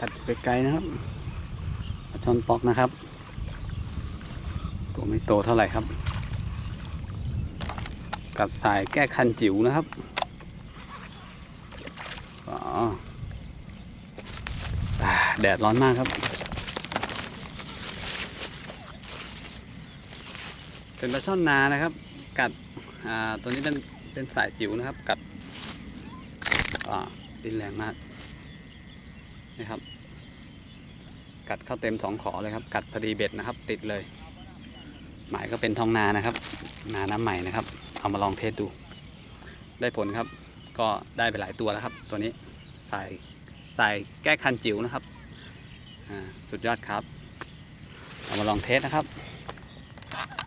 กัดไปไกลนะครับปลาช่อนปอกนะครับ ตัวไม่โตเท่าไหร่ครับ กัดสายแก้คันจิ๋วนะครับอ๋อแดดร้อนมากครับ เป็นปลาช่อนนานะครับ กัดอ่าตัวนี้เป็นเป็นสายจิ๋วนะครับ กัด่าดินแรงมากนี่ครับ กัดเข้าเต็มสองขอเลยครับ กัดพอดีเบ็ดนะครับ ติดเลย หมายก็เป็นท้องนานะครับ นาน้ำใหม่นะครับ เอามาลองเทสดู ได้ผลครับ ก็ได้ไปหลายตัวแล้วครับ ตัวนี้ใสายสายแก้คันจิ๋วนะครับอ่าสุดยอดครับ เอามาลองเทสนะครับ